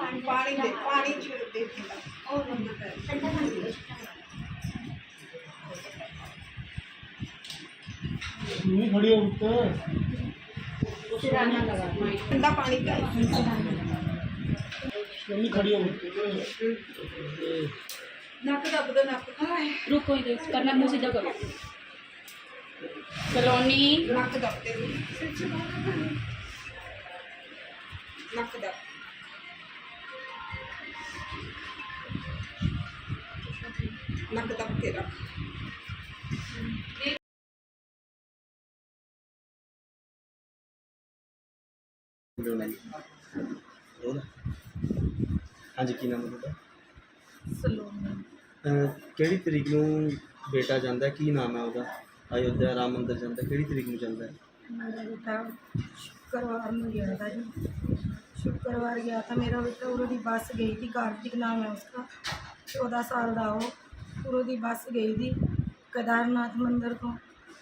पानी पानी ठंडा पानी दे खड़ी हो उठते खड़ी हो। नक नक। रुको करना मुँह सीधा करो ਕਲੋਨੀ। ਨੱਕ ਦਫਤਰ ਨੱਕ ਦਾ ਨੱਕ ਦਫਤਰ ਹਾਂਜੀ ਕੀ ਨਾਮ ਹੈ ਤੁਹਾਡਾ? ਸਲੋਨਾ। ਕਿਹੜੀ ਤਰੀਕ ਨੂੰ ਬੇਟਾ ਜਾਂਦਾ ਕੀ ਨਾਮ ਹੈ ਉਹਦਾ? ਅਯੋਧਿਆ ਰਾਮ ਮੰਦਿਰ ਜਾਂਦਾ ਹੈ। ਕਿਹੜੀ ਤਰੀਕ ਨੂੰ ਜਾਂਦਾ ਹੈ मेरा बेटा शुक्रवार में गया था जी शुक्रवार गया था मेरा बेटा उरो दी बस गई थी कार्तिक नाम है उसका चौदह साल ਦਾ ਉਹ ਉਰੋਂ ਦੀ ਬੱਸ ਗਈ ਦੀ ਕੇਦਾਰਨਾਥ ਮੰਦਿਰ ਤੋਂ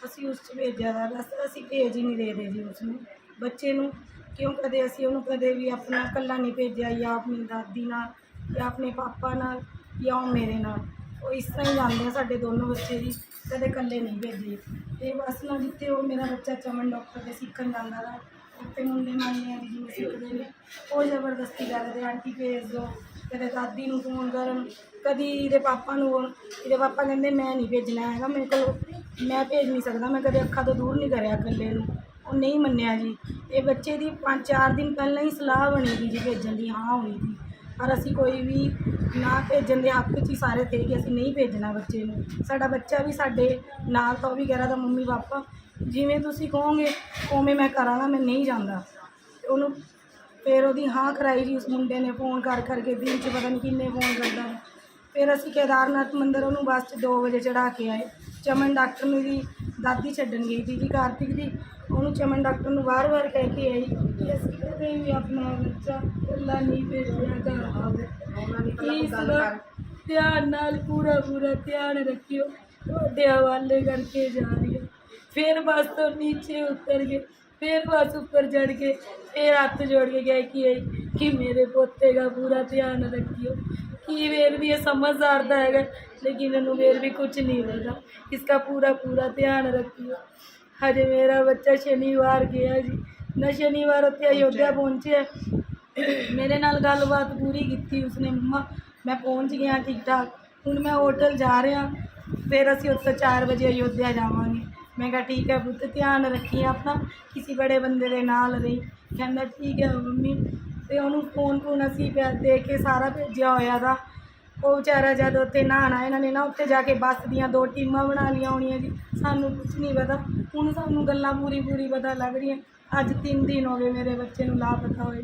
ਅਸੀਂ ਉਸ 'ਚ ਭੇਜਿਆ ਦਾ ਬਸ ਅਸੀਂ ਭੇਜ ਹੀ ਨਹੀਂ ਦੇ ਰਹੇ ਜੀ ਉਸ ਨੂੰ ਬੱਚੇ ਨੂੰ ਕਿਉਂ ਕਦੇ ਅਸੀਂ ਉਹਨੂੰ ਕਦੇ ਵੀ ਆਪਣਾ ਇਕੱਲਾ ਨਹੀਂ ਭੇਜਿਆ ਜਾਂ ਆਪਣੀ ਦਾਦੀ ਨਾਲ ਜਾਂ ਆਪਣੇ ਪਾਪਾ ਨਾਲ ਜਾਂ ਉਹ ਮੇਰੇ ਨਾਲ ਉਹ ਇਸ ਤਰ੍ਹਾਂ ਹੀ ਜਾਂਦੇ ਆ ਸਾਡੇ ਦੋਨੋਂ ਬੱਚੇ ਜੀ, ਕਦੇ ਇਕੱਲੇ ਨਹੀਂ ਭੇਜੇ। ਤੇ ਬਸ ਨਾ ਜਿੱਥੇ ਉਹ ਮੇਰਾ ਬੱਚਾ ਚਮਨ ਡਾਕਟਰ ਦੇ ਸਿੱਖਣ ਜਾਂਦਾ ਵਾ, ਉੱਥੇ ਮੁੰਡੇ ਮੰਨਦੇ ਦੀ ਵੀ ਜਿਵੇਂ ਸਿੱਖਦੇ ਨੇ। ਉਹ ਜ਼ਬਰਦਸਤੀ ਕਰਦੇ ਆਂਟੀ ਭੇਜ ਦਿਓ ਕਦੇ ਦਾਦੀ ਨੂੰ ਫੋਨ ਕਰਨ, ਕਦੀ ਇਹਦੇ ਪਾਪਾ ਨੂੰ ਫੋਨ ਇਹਦੇ ਪਾਪਾ ਕਹਿੰਦੇ ਮੈਂ ਨਹੀਂ ਭੇਜਣਾ ਹੈਗਾ, ਮੇਰੇ ਕੋਲ ਮੈਂ ਭੇਜ ਨਹੀਂ ਸਕਦਾ, ਮੈਂ ਕਦੇ ਅੱਖਾਂ ਤੋਂ ਦੂਰ ਨਹੀਂ ਕਰਿਆ ਇਕੱਲੇ ਨੂੰ। ਉਹ ਨਹੀਂ ਮੰਨਿਆ ਜੀ। ਇਹ ਬੱਚੇ ਦੀ ਪੰਜ ਚਾਰ ਦਿਨ ਪਹਿਲਾਂ ਹੀ ਸਲਾਹ ਬਣੀ ਸੀ ਜੀ ਭੇਜਣ ਦੀ ਹਾਂ ਹੋਈ ਸੀ ਪਰ ਅਸੀਂ ਕੋਈ ਵੀ ਨਾ ਭੇਜਣ ਦੇ ਹੱਕ 'ਚ ਹੀ ਸਾਰੇ ਥੇ ਕਿ ਅਸੀਂ ਨਹੀਂ ਭੇਜਣਾ ਬੱਚੇ ਨੂੰ। ਸਾਡਾ ਬੱਚਾ ਵੀ ਸਾਡੇ ਨਾਲ ਤਾਂ ਉਹ ਵੀ ਕਹਿ ਰਿਹਾ ਮੰਮੀ, ਪਾਪਾ, ਜਿਵੇਂ ਤੁਸੀਂ ਕਹੋਗੇ, ਉਵੇਂ ਮੈਂ ਕਰਾਂਗਾ, ਮੈਂ ਨਹੀਂ ਜਾਂਦਾ। ਉਹਨੂੰ ਫਿਰ ਉਹਦੀ ਹਾਂ ਕਰਾਈ ਜੀ, ਉਸ ਮੁੰਡੇ ਨੇ ਫੋਨ ਕਰ ਕਰਕੇ ਦਿਨ 'ਚ ਪਤਾ ਨਹੀਂ ਕਿੰਨੇ ਫੋਨ ਕਰਦਾ ਹੈ। ਫਿਰ ਅਸੀਂ ਕੇਦਾਰਨਾਥ ਮੰਦਿਰ ਉਹਨੂੰ ਬੱਸ 'ਚ 2 ਵਜੇ ਚੜਾ ਕੇ ਆਏ। ਚਮਨ ਡਾਕਟਰ ਨੂੰ ਦੀ ਦਾਦੀ ਛੱਡਣ ਗਈ ਸੀ ਜੀ, ਕਾਰਤਿਕ ਦੀ। ਉਹਨੂੰ ਚਮਨ ਡਾਕਟਰ ਨੂੰ ਵਾਰ-ਵਾਰ ਕਹਿ ਕੇ ਆਈ ਕਿ ਅਸੀਂ ਕਦੇ ਵੀ ਆਪਣਾ ਬੱਚਾ ਇਕੱਲਾ ਨਹੀਂ ਭੇਜਿਆ ਘਰ ਇਸ ਦਾ ਧਿਆਨ ਨਾਲ ਪੂਰਾ ਪੂਰਾ ਧਿਆਨ ਰੱਖਿਓ ਤੁਹਾਡੇ ਹਵਾਲੇ ਕਰਕੇ ਜਾ ਰਹੀ ਹੈ ਫਿਰ ਬੱਸ ਤੋਂ ਨੀਚੇ ਉਤਰ ਕੇ ਫਿਰ ਬੱਸ ਉੱਪਰ ਚੜ ਕੇ ਫਿਰ ਹੱਥ ਜੋੜ ਕੇ ਗਏ ਕਿ ਇਹ ਕਿ ਮੇਰੇ ਪੋਤੇ ਦਾ ਪੂਰਾ ਧਿਆਨ ਰੱਖਿਓ कि वेर भी ये समझदार था है लेकिन इन्हों वेर भी कुछ नहीं लगा इसका पूरा पूरा ध्यान रखियो हजे मेरा बच्चा शनिवार गया जी ना शनिवार उत्थे अयोध्या पहुंचे मेरे नाल गलबात पूरी की उसने मम्मा ਮੈਂ ਪਹੁੰਚ ਗਿਆ ਠੀਕ ਠਾਕ ਹੁਣ ਮੈਂ ਹੋਟਲ ਜਾ ਰਿਹਾ। ਫਿਰ ਅਸੀਂ ਉੱਥੋਂ 4 ਵਜੇ ਅਯੋਧਿਆ ਜਾਵਾਂਗੇ। ਮੈਂ ਕਿਹਾ, ਠੀਕ ਹੈ ਪੁੱਤ, ਧਿਆਨ ਰੱਖੀ ਆਪਣਾ। ਕਿਸੇ ਬੜੇ ਬੰਦੇ ਦੇ ਨਾਲ ਰਹੀ। ਕਹਿੰਦਾ, ਠੀਕ ਹੈ ਮੰਮੀ। ਤੇ ਉਹਨੂੰ ਫੋਨ ਫੋਨ ਅਸੀਂ ਪਿਆ ਦੇ ਕੇ ਸਾਰਾ ਭੇਜਿਆ ਹੋਇਆ ਦਾ ਉਹ ਵਿਚਾਰਾ ਜਦ ਉੱਤੇ ਨਹਾਣਾ ਇਹਨਾਂ ਨੇ ਨਾ ਉੱਥੇ ਜਾ ਕੇ ਬੱਸ ਦੀਆਂ ਦੋ ਟੀਮਾਂ ਬਣਾ ਲਈਆਂ ਹੋਣੀਆਂ ਜੀ। ਸਾਨੂੰ ਕੁਝ ਨਹੀਂ ਪਤਾ। ਹੁਣ ਸਾਨੂੰ ਗੱਲਾਂ ਪੂਰੀ ਪੂਰੀ ਪਤਾ ਲੱਗ ਰਹੀਆਂ। ਅੱਜ 3 ਦਿਨ ਹੋ ਗਏ ਮੇਰੇ ਬੱਚੇ ਨੂੰ ਲਾਪਤਾ ਹੋਏ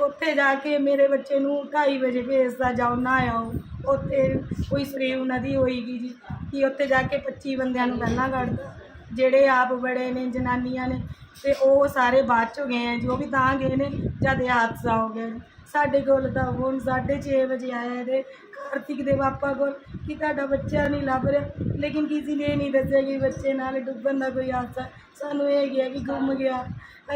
ਉੱਥੇ ਜਾ ਕੇ ਮੇਰੇ ਬੱਚੇ ਨੂੰ 2:30 ਵਜੇ ਭੇਜਦਾ ਜਾਓ, ਨਾ ਆਓ। ਉੱਥੇ ਕੋਈ ਸਰੀਵ ਨਦੀ ਹੋਏਗੀ ਜੀ। ਕਿ ਉੱਥੇ ਜਾ ਕੇ 25 ਬੰਦਿਆਂ ਨੂੰ ਪਹਿਲਾਂ ਕੱਢਦਾ ਜਿਹੜੇ ਆਪ ਬੜੇ ਨੇ, ਜਨਾਨੀਆਂ ਨੇ, ਤੇ ਉਹ ਸਾਰੇ ਬਾਅਦ ਚੋਂ ਗਏ ਆ ਜੋ। ਵੀ ਤਾਂ ਗਏ ਨੇ, ਜਦ ਇਹ ਹਾਦਸਾ ਹੋ ਗਿਆ ਸਾਡੇ ਕੋਲ ਤਾਂ ਹੁਣ 6:30 ਵਜੇ ਆਇਆ ਇਹਦੇ ਕਾਰਤਿਕ ਦੇ ਪਾਪਾ ਕੋਲ, ਕਿ ਤੁਹਾਡਾ ਬੱਚਾ ਨਹੀਂ ਲੱਭ ਰਿਹਾ। ਲੇਕਿਨ ਕਿਸੇ ਨੇ ਇਹ ਨਹੀਂ ਦੱਸਿਆ ਕਿ ਬੱਚੇ ਨਾਲ ਡੁੱਬਣ ਦਾ ਕੋਈ ਹਾਦਸਾ। ਸਾਨੂੰ ਇਹ ਗਿਆ ਕਿ ਗੁੰਮ ਗਿਆ।